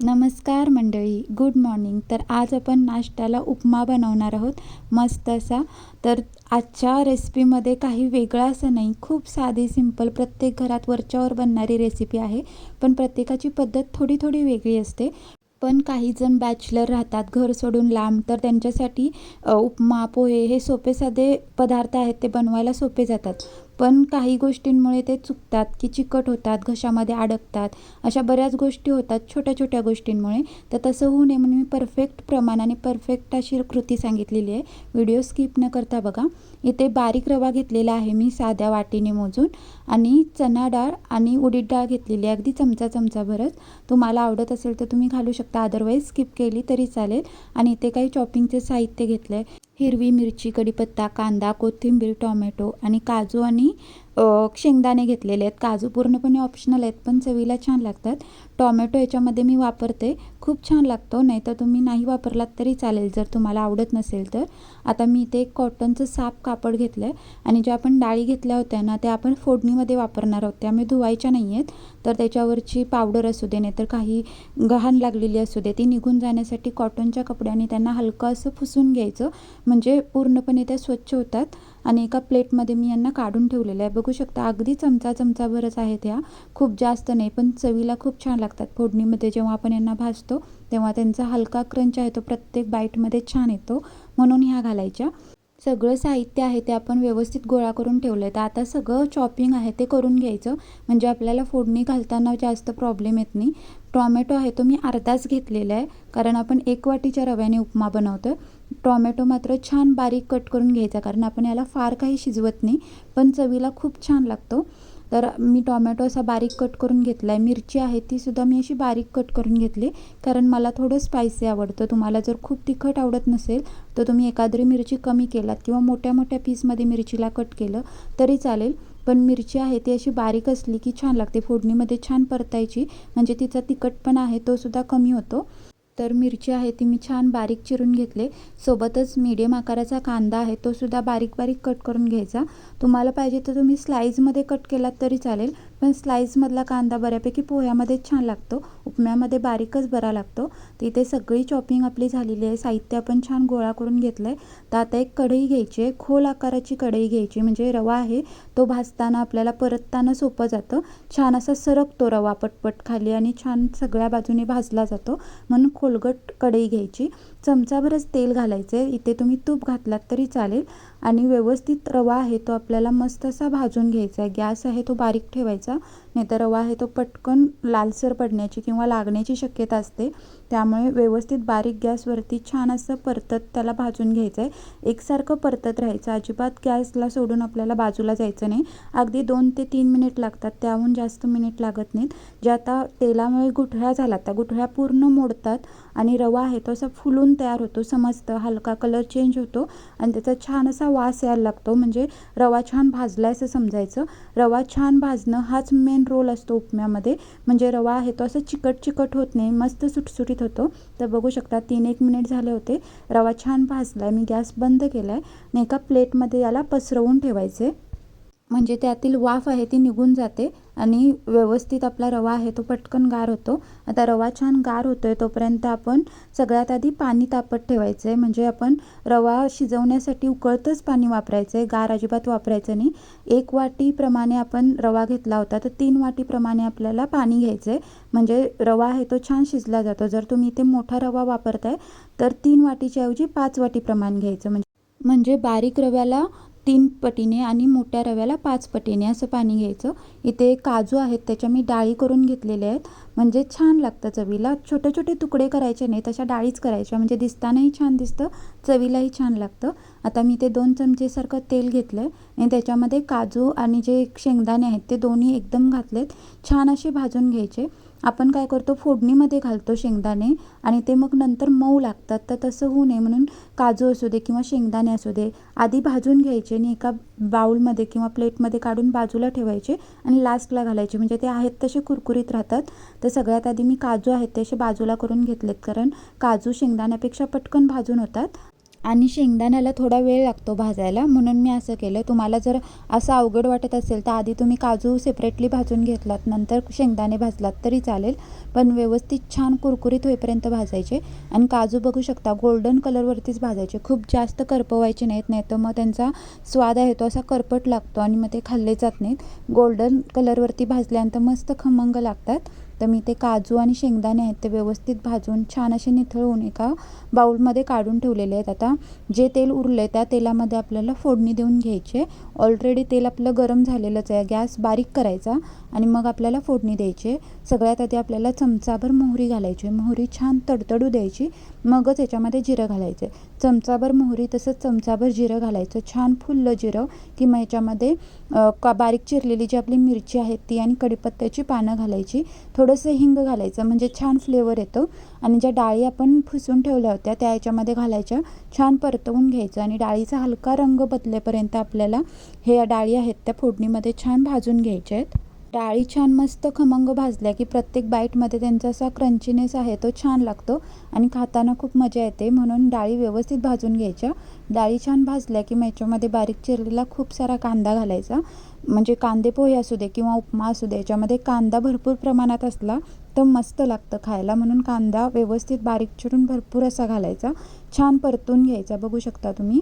नमस्कार मंडळी good morning. तर आज आपण नाश्त्याला उपमा बनवणार आहोत मस्त असा. तर आजच्या रेसिपीमध्ये काही वेगळं असं नाही खूप साधी सिंपल प्रत्येक घरात वरच्यावर बनणारी रेसिपी आहे पण प्रत्येकाची पद्धत थोडी थोडी वेगळी असते. पण काही जण बॅचलर राहतात घर सोडून लांब तर त्यांच्यासाठी उपमा पोहे हे सोपे साधे पदार्थ आहेत ते बनवायला सोपे जातात. पण काही गोष्टींमुळे ते चुकतात की चिकट होतात घशामध्ये अडकतात. अशा बऱ्याच गोष्टी होतात छोट्या छोट्या गोष्टींमुळे. तर तसं होऊ नये म्हणून मी परफेक्ट प्रमाणाने परफेक्ट अशी कृती सांगितलेली आहे. व्हिडिओ स्किप न करता बघा. इथे बारीक रवा घेतलेला आहे मी साध्या वाटीने मोजून आणि चना डाळ आणि उडीद डाळ घेतलेली आहे. अगदी चमचा चमचाभरच. तुम्हाला आवडत असेल तर तुम्ही घालू शकता. अदरवाईज स्किप केली तरी चालेल. आणि इथे काही चॉपिंगचे साहित्य घेतलं आहे हिरवी मिरची कढीपत्ता कांदा कोथिंबीर टॉमॅटो आणि काजू आणि शेंगदाणे घेतलेले आहेत. काजू पूर्णपणे ऑप्शनल आहेत पण चवीला छान लागतात. टॉमॅटो याच्यामध्ये मी वापरते. खूप छान लागतो. नाही तर तुम्ही नाही वापरलात तरी चालेल जर तुम्हाला आवडत नसेल तर. आता मी इथे एक कॉटनचं साफ कापड घेतलं आहे आणि ज्या आपण डाळी घेतल्या होत्या ना त्या आपण फोडणीमध्ये वापरणार आहोत. त्यामुळे धुवायच्या नाही आहेत तर त्याच्यावरची पावडर असू दे नाहीतर काही गहाण लागलेली असू दे ती निघून जाण्यासाठी कॉटनच्या कपड्याने त्यांना हलकं असं पुसून घ्यायचं. म्हणजे पूर्णपणे त्या स्वच्छ होतात. आणि एका प्लेटमध्ये मी यांना काढून ठेवलेलं आहे. बघू शकता अगदी चमचा चमचाभरच आहेत ह्या. खूप जास्त नाही पण चवीला खूप छान लागतात फोडणीमध्ये. जेव्हा आपण यांना भाजतो तेव्हा त्यांचा हलका क्रंच आहे तो प्रत्येक बाईटमध्ये छान येतो. म्हणून ह्या घालायच्या. सगळं साहित्य आहे ते आपण व्यवस्थित गोळा करून ठेवलं आहे तर आता सगळं चॉपिंग आहे ते करून घ्यायचं. म्हणजे आपल्याला फोडणी घालताना जास्त प्रॉब्लेम येत नाही. टॉमॅटो आहे तो मी अर्धाच घेतलेला आहे. कारण आपण एक वाटीच्या रव्याने उपमा बनवतो टॉमॅटो मात्र छान बारीक कट करून घ्यायचा कारण आपण याला फार काही शिजवत नाही पण चवीला खूप छान लागतो. तर मी टॉमॅटो असा बारीक कट करून घेतला आहे मिरची आहे तीसुद्धा मी अशी बारीक कट करून घेतली कारण मला थोडं स्पायसी आवडतं. तुम्हाला जर खूप तिखट आवडत नसेल तर तुम्ही एखादरी मिरची कमी केलात किंवा मोठ्या मोठ्या पीसमध्ये मिरचीला कट केलं तरी चालेल. पण मिरची आहे ती अशी बारीक असली की छान लागते. फोडणीमध्ये छान परतायची म्हणजे तिचा तिखटपणा आहे तो सुद्धा कमी होतो. तर मिरची आहे ती मी छान बारीक चिरून घेतले. सोबतच मीडियम आकाराचा कांदा आहे तो सुद्धा बारीक बारीक कट करून घ्यायचा. तुम्हाला पाहिजे तर तुम्ही स्लाईजमध्ये कट केलात तरी चालेल. पण स्लाईसमधला कांदा बऱ्यापैकी पोह्यामध्ये छान लागतो. उपम्यामध्ये बारीकच बरा लागतो. तर इथे सगळी चॉपिंग आपली झालेली आहे. साहित्य आपण छान गोळा करून घेतलं आहे तर आता एक कढई घ्यायची आहे. खोल आकाराची कढई घ्यायची म्हणजे रवा आहे. तो भाजताना आपल्याला परतताना सोपं जातं. छान असा सरकतो रवा पटपट खाली आणि छान सगळ्या बाजूने भाजला जातो. म्हणून खोलगट कढई घ्यायची. चमचाभरच तेल घालायचं आहे इथे तुम्ही तूप घातलात तरी चालेल. आणि व्यवस्थित रवा आहे तो आपल्याला मस्त असा भाजून घ्यायचा आहे. गॅस आहे तो बारीक ठेवायचा. नाही तर रवा आहे तो पटकन लालसर पडण्याची किंवा लागण्याची शक्यता असते. त्यामुळे व्यवस्थित बारीक गॅसवरती छान असं परतत त्याला भाजून घ्यायचं आहे एकसारखं परतत राहायचं. अजिबात गॅसला सोडून आपल्याला बाजूला जायचं नाही. अगदी दोन ते तीन मिनिट लागतात. त्याहून जास्त मिनिट लागत नाहीत. ज्या आता तेलामुळे गुठळ्या झाला त्या गुठळ्या पूर्ण मोडतात आणि रवा आहे तो असा फुलून तयार होतो समजतं हलका कलर चेंज होतो आणि त्याचा छान असा वास यायला लागतो. म्हणजे रवा छान भाजला असं समजायचं. रवा छान भाजणं हाच मेन रोल असतो उपम्यामध्ये. म्हणजे रवा आहे तो असं चिकट चिकट होत नाही मस्त सुटसुटीत होतो. तर बघू शकता तीन एक मिनिट झाले होते. रवा छान भाजला आहे मी गॅस बंद केला आहे आणि एका प्लेटमध्ये याला पसरवून ठेवायचे. म्हणजे त्यातील वाफ आहे ती निघून जाते. आणि व्यवस्थित आपला रवा आहे तो पटकन गार होतो. आता रवा छान गार होतो आहे तोपर्यंत आपण सगळ्यात आधी पाणी तापत ठेवायचं आहे म्हणजे आपण रवा शिजवण्यासाठी उकळतंच पाणी वापरायचं आहे गार अजिबात वापरायचं नाही. एक वाटीप्रमाणे आपण रवा घेतला होता तर तीन वाटीप्रमाणे आपल्याला पाणी घ्यायचं आहे म्हणजे रवा आहे तो छान शिजला जातो. जर तुम्ही इथे मोठा रवा वापरताय तर तीन वाटीच्या ऐवजी पाच वाटी प्रमाण घ्यायचं. म्हणजे म्हणजे बारीक रव्याला तीन पटीने आणि मोठ्या रव्याला पाच पटीने असं पाणी घ्यायचं. इथे काजू आहेत त्याच्या मी डाळी करून घेतलेल्या आहेत. म्हणजे छान लागतं चवीला. छोटे छोटे तुकडे करायचे नाही तशा डाळीच करायच्या. म्हणजे दिसतानाही छान दिसतं चवीलाही छान लागतं. आता मी ते दोन चमचेसारखं तेल घेतलं आहे आणि त्याच्यामध्ये काजू आणि जे शेंगदाणे आहेत ते दोन्ही एकदम घातलेत. छान असे भाजून घ्यायचे. आपण काय करतो फोडणीमध्ये घालतो शेंगदाणे आणि ते मग नंतर मऊ लागतात. तर तसं होऊ नये म्हणून काजू असू दे किंवा शेंगदाणे असू दे आधी भाजून घ्यायचे आणि एका बाऊलमध्ये किंवा प्लेटमध्ये काढून बाजूला ठेवायचे आणि लास्टला घालायचे. म्हणजे ते आहेत तसे कुरकुरीत राहतात. तर सगळ्यात आधी मी काजू आहेत ते असे बाजूला करून घेतलेत. कारण काजू शेंगदाण्यापेक्षा पटकन भाजून होतात. आणि शेंगदाण्याला थोडा वेळ लागतो भाजायला. म्हणून मी असं केलं. तुम्हाला जर असं अवघड वाटत असेल तर आधी तुम्ही काजू सेपरेटली भाजून घेतलात. नंतर शेंगदाणे भाजलात तरी चालेल. पण व्यवस्थित छान कुरकुरीत होईपर्यंत भाजायचे. आणि काजू बघू शकता गोल्डन कलरवरतीच भाजायचे. खूप जास्त करपवायचे नाहीत. नाही तर मग त्यांचा स्वाद आहे तो असा करपट लागतो आणि मग ते खाल्ले जात नाहीत. गोल्डन कलरवरती भाजल्यानंतर मस्त खमंग लागतात. तर मी ते काजू आणि शेंगदाणे आहेत ते व्यवस्थित भाजून छान असे निथळून एका बाऊलमध्ये काढून ठेवलेले आहेत. आता जे तेल उरले त्या तेलामध्ये आपल्याला फोडणी देऊन घ्यायचे ऑलरेडी तेल आपलं गरम झालेलंच आहे. गॅस बारीक करायचा आणि मग आपल्याला फोडणी द्यायची सगळ्यात आधी आपल्याला चमचाभर मोहरी घालायची मोहरी छान तडतडू द्यायची. मगच याच्यामध्ये जिरं घालायचे चमचाभर मोहरी तसंच चमचाभर जिरं घालायचं. छान फुललं जिरं. किंवा याच्यामध्ये का बारीक चिरलेली जी आपली मिरची आहे ती आणि कढीपत्त्याची पानं घालायची. थोडंसं हिंग घालायचं. म्हणजे छान फ्लेवर येतो. आणि ज्या डाळी आपण फुसून ठेवल्या होत्या त्या याच्यामध्ये घालायच्या. छान परतवून घ्यायचं. आणि डाळीचा हलका रंग बदलेपर्यंत आपल्याला हे या डाळी आहेत त्या फोडणीमध्ये छान भाजून घ्यायच्या आहेत. डाळी छान मस्त खमंग भाजल्या की प्रत्येक बाईटमध्ये त्यांचा असा क्रंचीनेस आहे तो छान लागतो आणि खाताना खूप मजा येते. म्हणून डाळी व्यवस्थित भाजून घ्यायच्या. डाळी छान भाजल्या की मग याच्यामध्ये बारीक चिरलेला खूप सारा कांदा घालायचा. म्हणजे कांदे पोहे असू दे किंवा उपमा असू दे याच्यामध्ये कांदा भरपूर प्रमाणात असला तर मस्त लागतं खायला. म्हणून कांदा व्यवस्थित बारीक चिरून भरपूर असा घालायचा. छान परतून घ्यायचा. बघू शकता तुम्ही.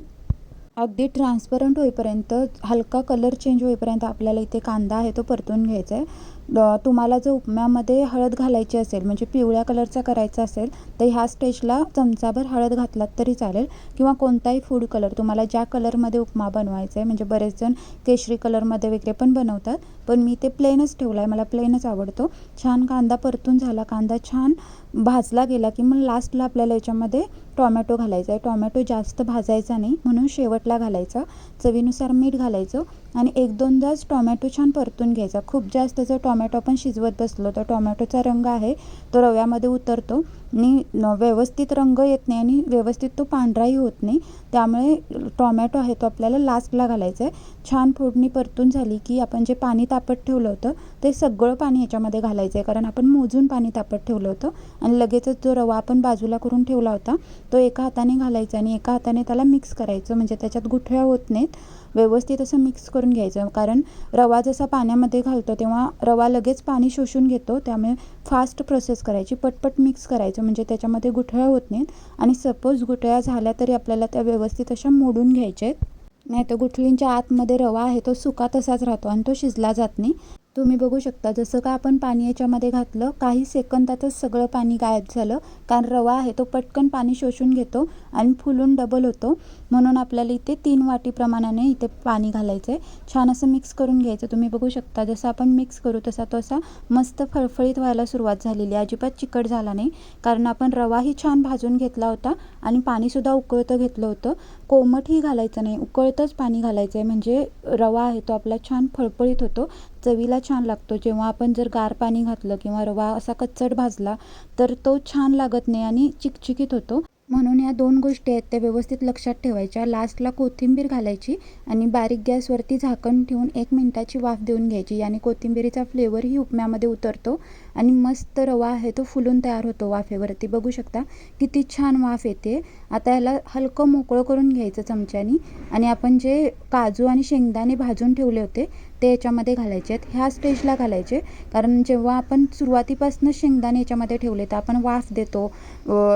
अगदी ट्रान्सपरंट होईपर्यंत हलका कलर चेंज होईपर्यंत आपल्याला इथे कांदा आहे तो परतून घ्यायचा आहे तुम्हाला जर उपम्यामध्ये हळद घालायची असेल म्हणजे पिवळ्या कलरचा करायचा असेल तर ह्या स्टेजला चमचाभर हळद घातलात तरी चालेल. किंवा कोणताही फूड कलर तुम्हाला ज्या कलरमध्ये उपमा बनवायचा आहे म्हणजे बरेच जण केशरी कलरमध्ये वगैरे पण बनवतात पण मी ते प्लेनच ठेवला आहे मला प्लेनच आवडतो. छान कांदा परतून झाला कांदा छान भाजला गेला की मग लास्टला आपल्याला याच्यामध्ये टॉमॅटो घालायचा आहे. टॉमॅटो जास्त भाजायचा नाही म्हणून शेवटला घालायचा. चवीनुसार मीठ घालायचं. आणि एक दोनदाच टॉमॅटो छान परतून घ्यायचा. खूप जास्त जर टॉमॅटो आपण शिजवत बसलो तर टॉमॅटोचा रंग आहे तो रव्यामध्ये उतरतो. आणि व्यवस्थित रंग येत नाही आणि व्यवस्थित तो पांढराही होत नाही. त्यामुळे टॉमॅटो आहे तो आपल्याला लास्टला घालायचा आहे छान फोडणी परतून झाली की आपण जे पाणी तापत ठेवलं होतं ते सगळं पाणी ह्याच्यामध्ये घालायचं आहे कारण आपण मोजून पाणी तापत ठेवलं होतं आणि लगेचच जो रवा आपण बाजूला करून ठेवला होता तो एका हाताने घालायचा आणि एका हाताने त्याला मिक्स करायचं. म्हणजे त्याच्यात गुठळ्या होत नाहीत. व्यवस्थित असं मिक्स करून घ्यायचं. कारण रवा जसा पाण्यामध्ये घालतो तेव्हा रवा लगेच पाणी शोषून घेतो. त्यामुळे फास्ट प्रोसेस करायची. पटपट मिक्स करायचं. म्हणजे त्याच्यामध्ये गुठळ्या होत नाहीत. आणि सपोज गुठळ्या झाल्या तरी आपल्याला त्या व्यवस्थित अशा मोडून घ्यायच्या आहेत. नाही तर गुठळींच्या आतमध्ये रवा आहे तो सुका तसाच राहतो आणि तो शिजला जात नाही. तुम्ही बघू शकता जसं का आपण पाणी याच्यामध्ये घातलं काही सेकंदातच सगळं पाणी गायब झालं. कारण रवा आहे तो पटकन पाणी शोषून घेतो आणि फुलून डबल होतो. म्हणून आपल्याला इथे तीन वाटी प्रमाणाने इथे पाणी घालायचं आहे छान असं मिक्स करून घ्यायचं. तुम्ही बघू शकता जसं आपण मिक्स करू तसा तो असा मस्त फळफळीत व्हायला सुरुवात झालेली आहे. अजिबात चिकट झाला नाही. कारण आपण रवाही छान भाजून घेतला होता आणि पाणीसुद्धा उकळतं घेतलं होतं. कोमटही घालायचं नाही उकळतंच पाणी घालायचं आहे म्हणजे रवा आहे तो आपला छान फळफळीत होतो. चवीला छान लागतो. जेव्हा आपण जर गार पाणी घातलं किंवा रवा असा कच्चट भाजला तर तो छान लागत नाही आणि चिकचिकीत होतो. म्हणून या दोन गोष्टी आहेत त्या व्यवस्थित लक्षात ठेवायच्या. लास्टला कोथिंबीर घालायची आणि बारीक गॅसवरती झाकण ठेवून एक मिनटाची वाफ देऊन घ्यायची. आणि कोथिंबीरीचा फ्लेवरही उपम्यामध्ये उतरतो आणि मस्त रवा आहे तो फुलून तयार होतो वाफेवरती. बघू शकता किती छान वाफ येते. आता याला हलकं मोकळं करून घ्यायचं चमच्यानी. आणि आपण जे काजू आणि शेंगदाणे भाजून ठेवले होते ते याच्यामध्ये घालायचे आहेत. ह्या स्टेजला घालायचे. कारण जेव्हा आपण सुरुवातीपासून शेंगदाणे याच्यामध्ये ठेवले तर आपण वाफ देतो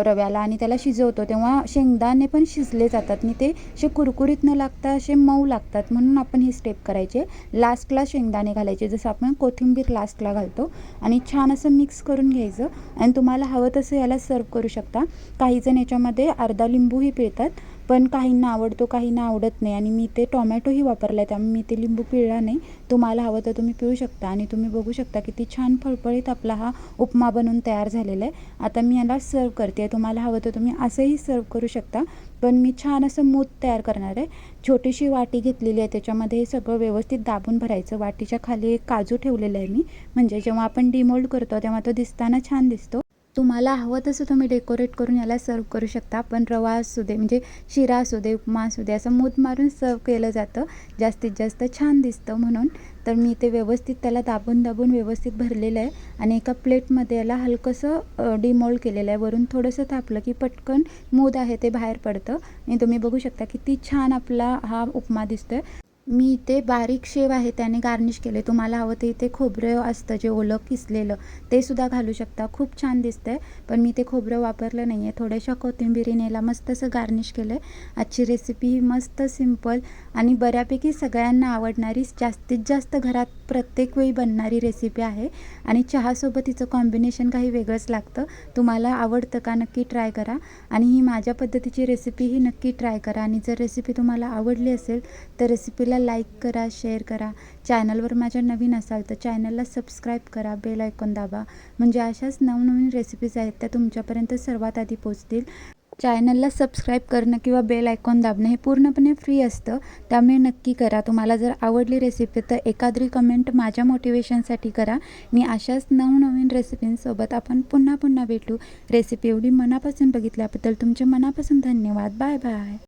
रव्याला आणि त्याला शिजवतो. तेव्हा शेंगदाणे पण शिजले जातात. आणि ते असे कुरकुरीत न लागता असे मऊ लागतात. म्हणून आपण ही स्टेप करायचे. लास्टला शेंगदाणे घालायचे. जसं आपण कोथिंबीर लास्टला घालतो. आणि छान असं मिक्स करून घ्यायचं. आणि तुम्हाला हवं तसं याला सर्व करू शकता. काहीजण याच्यामध्ये अर्धा लिंबूही पिळतात. पण काहींना आवडतो काहींना आवडत नाही. आणि मी ते टॉमॅटोही वापरला आहे त्यामुळे मी ते लिंबू पिळला नाही. तुम्हाला हवं तर तुम्ही पिळू शकता आणि तुम्ही बघू शकता किती छान फळफळीत आपला हा उपमा बनवून तयार झालेला आहे. आता मी याला सर्व करते. तुम्हाला हवं तर तुम्ही असंही सर्व करू शकता. पण मी छान असं मूत तयार करणार आहे. छोटीशी वाटी घेतलेली आहे. त्याच्यामध्ये हे सगळं व्यवस्थित दाबून भरायचं. वाटीच्या खाली एक काजू ठेवलेला आहे मी. म्हणजे जेव्हा आपण डिमोल्ड करतो तेव्हा तो दिसताना छान दिसतो. तुम्हाला हवं तसं तुम्ही डेकोरेट करून याला सर्व करू शकता. पण रवा असू दे म्हणजे शिरा असू दे उपमा असू दे असं मूत मारून सर्व केलं जातं. जास्तीत जास्त छान दिसतं म्हणून. तर मी ते व्यवस्थित त्याला दाबून दाबून व्यवस्थित भरलेलं आहे. आणि एका प्लेटमध्ये याला हलकंसं डिमोल्ड केलेलं आहे. वरून थोडंसं थापलं की पटकन मूद आहे ते बाहेर पडतं. आणि तुम्ही बघू शकता किती छान आपला हा उपमा दिसतोय. मी इथे बारीक शेव आहे त्याने गार्निश केले तुम्हाला हवं ते इथे खोबरं असतं जे ओलं किसलेलं ते सुद्धा घालू शकता. खूप छान दिसतंय पण मी ते खोबरं वापरलं नाही आहे थोड्याशा कोथिंबिरीनेला मस्त असं गार्निश केलं आहे आजची रेसिपी ही मस्त सिंपल आणि बऱ्यापैकी सगळ्यांना आवडणारी जास्तीत जास्त घरात प्रत्येक वेळी बनणारी रेसिपी आहे. आणि चहासोबत तिचं कॉम्बिनेशन काही वेगळंच लागतं. तुम्हाला आवडतं का नक्की ट्राय करा. आणि ही माझ्या पद्धतीची रेसिपी ही नक्की ट्राय करा. आणि जर रेसिपी तुम्हाला आवडली असेल तर रेसिपीला लाईक करा शेअर करा. चॅनलवर माझ्या नवीन असाल तर चॅनलला सबस्क्राईब करा बेल आयकॉन दाबा. म्हणजे अशाच नवनवीन रेसिपीज आहेत त्या तुमच्यापर्यंत सर्वात आधी पोचतील चॅनलला सबस्क्राईब करणं किंवा बेल आयकॉन दाबणं हे पूर्णपणे फ्री असतं. त्यामुळे नक्की करा. तुम्हाला जर आवडली रेसिपी तर एखादी कमेंट माझ्या मोटिवेशनसाठी करा. मी अशाच नवनवीन रेसिपींसोबत आपण पुन्हा पुन्हा भेटू. रेसिपी एवढी मनापासून बघितल्याबद्दल तुमचे मनापासून धन्यवाद. Bye bye